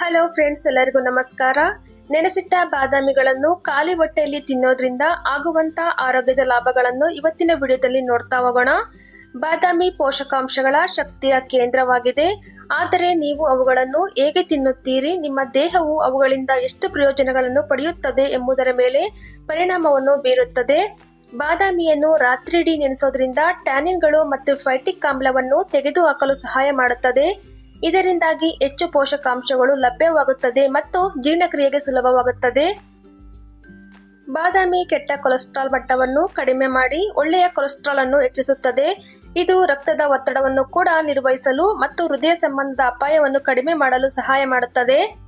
Hello friends, ಎಲ್ಲರಿಗೂ ನಮಸ್ಕಾರ. ನೆನೆಸಿಟ್ಟ ಬಾದಾಮಿಗಳನ್ನು ಖಾಲಿ ಹೊಟ್ಟೆಯಲ್ಲಿ ತಿನ್ನೋದ್ರಿಂದ ಆಗುವಂತ ಆರೋಗ್ಯದ ಲಾಭಗಳನ್ನು ಇವತ್ತಿನ ವಿಡಿಯೋದಲ್ಲಿ ನೋಡ್ತಾ ಹೋಗೋಣ. ಬಾದಾಮಿ ಪೋಷಕಾಂಶಗಳ ಶಕ್ತಿಯ ಕೇಂದ್ರವಾಗಿದೆ. ಆದರೆ ನೀವು ಅವುಗಳನ್ನು ಹೇಗೆ ತಿನ್ನುತ್ತೀರಿ? ನಿಮ್ಮ ದೇಹವು ಅವುಗಳಿಂದ ಎಷ್ಟು ಪ್ರಯೋಜನಗಳನ್ನು ಪಡೆಯುತ್ತದೆ ಎಂಬುದರ ಮೇಲೆ ಪರಿಣಾಮವನ್ನು ಬೀರುತ್ತದೆ. ಬಾದಾಮಿಯನ್ನು ರಾತ್ರಿಡೀ ನೆನೆಸೋದ್ರಿಂದ ಟ್ಯಾನಿನ್ಗಳು ಮತ್ತು ಫೈಟಿಕ್ ಆಮ್ಲವನ್ನು ತೆಗೆದುಹಾಕಲು ಸಹಾಯ ಮಾಡುತ್ತದೆ. ಇದರಿಂದಾಗಿ ಹೆಚ್ಚು ಪೋಷಕಾಂಶಗಳು ಲಭ್ಯವಾಗುತ್ತದೆ ಮತ್ತು ಜೀರ್ಣಕ್ರಿಯೆಗೆ ಸುಲಭವಾಗುತ್ತದೆ. ಬಾದಾಮಿ ಕೆಟ್ಟ ಕೊಲೆಸ್ಟ್ರಾಲ್ ಮಟ್ಟವನ್ನು ಕಡಿಮೆ ಮಾಡಿ ಒಳ್ಳೆಯ ಕೊಲೆಸ್ಟ್ರಾಲ್ ಅನ್ನು ಹೆಚ್ಚಿಸುತ್ತದೆ. ಇದು ರಕ್ತದ ಒತ್ತಡವನ್ನು ಕೂಡ ನಿರ್ವಹಿಸಲು ಮತ್ತು ಹೃದಯ ಸಂಬಂಧದ ಅಪಾಯವನ್ನು ಕಡಿಮೆ ಮಾಡಲು ಸಹಾಯ ಮಾಡುತ್ತದೆ.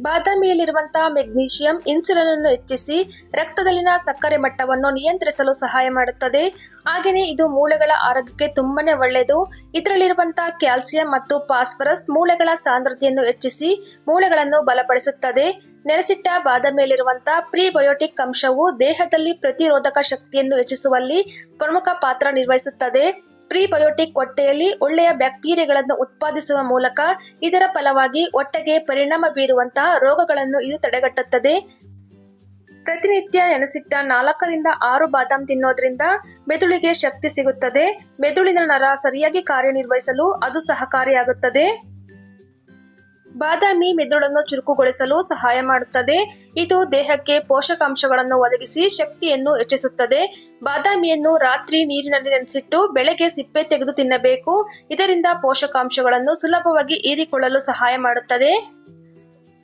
ಬಾದಾಮಿಯಲ್ಲಿರುವಂತಹ ಮೆಗ್ನೀಷಿಯಂ ಇನ್ಸುಲಿನ್ ಅನ್ನು ಹೆಚ್ಚಿಸಿ ರಕ್ತದಲ್ಲಿನ ಸಕ್ಕರೆ ಮಟ್ಟವನ್ನು ನಿಯಂತ್ರಿಸಲು ಸಹಾಯ ಮಾಡುತ್ತದೆ. ಹಾಗೆಯೇ ಇದು ಮೂಳೆಗಳ ಆರೋಗ್ಯಕ್ಕೆ ತುಂಬಾನೇ ಒಳ್ಳೆಯದು. ಇದರಲ್ಲಿರುವಂತಹ ಕ್ಯಾಲ್ಸಿಯಂ ಮತ್ತು ಫಾಸ್ಫರಸ್ ಮೂಳೆಗಳ ಸಾಂದ್ರತೆಯನ್ನು ಹೆಚ್ಚಿಸಿ ಮೂಳೆಗಳನ್ನು ಬಲಪಡಿಸುತ್ತದೆ. ನೆನೆಸಿಟ್ಟ ಬಾದಾಮಿಯಲ್ಲಿರುವಂತಹ ಪ್ರಿಬಯೋಟಿಕ್ ಅಂಶವು ದೇಹದಲ್ಲಿ ಪ್ರತಿರೋಧಕ ಶಕ್ತಿಯನ್ನು ಹೆಚ್ಚಿಸುವಲ್ಲಿ ಪ್ರಮುಖ ಪಾತ್ರ ನಿರ್ವಹಿಸುತ್ತದೆ. ಪ್ರಿಬಯೋಟಿಕ್ ಹೊಟ್ಟೆಯಲ್ಲಿ ಒಳ್ಳೆಯ ಬ್ಯಾಕ್ಟೀರಿಯಾಗಳನ್ನು ಉತ್ಪಾದಿಸುವ ಮೂಲಕ ಇದರ ಫಲವಾಗಿ ಹೊಟ್ಟೆಗೆ ಪರಿಣಾಮ ಬೀರುವಂತಹ ರೋಗಗಳನ್ನು ಇದು ತಡೆಗಟ್ಟುತ್ತದೆ. ಪ್ರತಿನಿತ್ಯ ನೆನೆಸಿಟ್ಟ ನಾಲ್ಕರಿಂದ ಆರು ಬಾದಾಮ್ ತಿನ್ನೋದ್ರಿಂದ ಮೆದುಳಿಗೆ ಶಕ್ತಿ ಸಿಗುತ್ತದೆ. ಮೆದುಳಿನ ನರ ಸರಿಯಾಗಿ ಕಾರ್ಯನಿರ್ವಹಿಸಲು ಅದು ಸಹಕಾರಿಯಾಗುತ್ತದೆ. ಬಾದಾಮಿ ಮೆದುಳನ್ನು ಚುರುಕುಗೊಳಿಸಲು ಸಹಾಯ ಮಾಡುತ್ತದೆ. ಇದು ದೇಹಕ್ಕೆ ಪೋಷಕಾಂಶಗಳನ್ನು ಒದಗಿಸಿ ಶಕ್ತಿಯನ್ನು ಹೆಚ್ಚಿಸುತ್ತದೆ. ಬಾದಾಮಿಯನ್ನು ರಾತ್ರಿ ನೀರಿನಲ್ಲಿ ನೆನೆಸಿಟ್ಟು ಬೆಳಗ್ಗೆ ಸಿಪ್ಪೆ ತೆಗೆದು ತಿನ್ನಬೇಕು. ಇದರಿಂದ ಪೋಷಕಾಂಶಗಳನ್ನು ಸುಲಭವಾಗಿ ಹೀರಿಕೊಳ್ಳಲು ಸಹಾಯ ಮಾಡುತ್ತದೆ.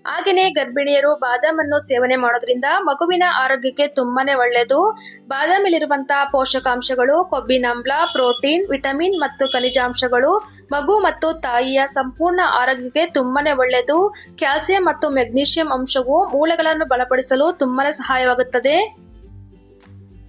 ಹಾಗೆಯೇ ಗರ್ಭಿಣಿಯರು ಬಾದಾಮನ್ನು ಸೇವನೆ ಮಾಡೋದ್ರಿಂದ ಮಗುವಿನ ಆರೋಗ್ಯಕ್ಕೆ ತುಂಬಾನೇ ಒಳ್ಳೆಯದು. ಬಾದಾಮಿಲಿರುವಂತಹ ಪೋಷಕಾಂಶಗಳು ಕೊಬ್ಬಿನಾಮ್ಲ, ಪ್ರೋಟೀನ್, ವಿಟಮಿನ್ ಮತ್ತು ಖನಿಜಾಂಶಗಳು ಮಗು ಮತ್ತು ತಾಯಿಯ ಸಂಪೂರ್ಣ ಆರೋಗ್ಯಕ್ಕೆ ತುಂಬಾನೇ ಒಳ್ಳೆಯದು. ಕ್ಯಾಲ್ಸಿಯಂ ಮತ್ತು ಮೆಗ್ನೀಷಿಯಂ ಅಂಶವು ಮೂಳೆಗಳನ್ನು ಬಲಪಡಿಸಲು ತುಂಬಾನೇ ಸಹಾಯವಾಗುತ್ತದೆ.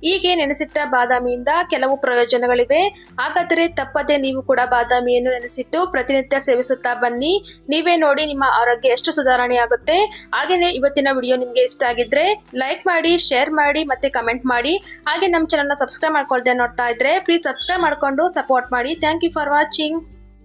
ಹೀಗೆ ನೆನೆಸಿಟ್ಟ ಬಾದಾಮಿಯಿಂದ ಕೆಲವು ಪ್ರಯೋಜನಗಳಿವೆ. ಹಾಗಾದರೆ ತಪ್ಪದೆ ನೀವು ಕೂಡ ಬಾದಾಮಿಯನ್ನು ನೆನೆಸಿಟ್ಟು ಪ್ರತಿನಿತ್ಯ ಸೇವಿಸುತ್ತಾ ಬನ್ನಿ. ನೀವೇ ನೋಡಿ ನಿಮ್ಮ ಆರೋಗ್ಯ ಎಷ್ಟು ಸುಧಾರಣೆ ಆಗುತ್ತೆ ಹಾಗೆಯೇ ಇವತ್ತಿನ ವಿಡಿಯೋ ನಿಮಗೆ ಇಷ್ಟ ಆಗಿದ್ರೆ ಲೈಕ್ ಮಾಡಿ, ಶೇರ್ ಮಾಡಿ ಮತ್ತೆ ಕಮೆಂಟ್ ಮಾಡಿ. ಹಾಗೆ ನಮ್ಮ ಚಾನಲ್ನ ಸಬ್ಸ್ಕ್ರೈಬ್ ಮಾಡ್ಕೊಳ್ದೆ ನೋಡ್ತಾ ಇದ್ರೆ ಪ್ಲೀಸ್ ಸಬ್ಸ್ಕ್ರೈಬ್ ಮಾಡಿಕೊಂಡು ಸಪೋರ್ಟ್ ಮಾಡಿ. Thank you for watching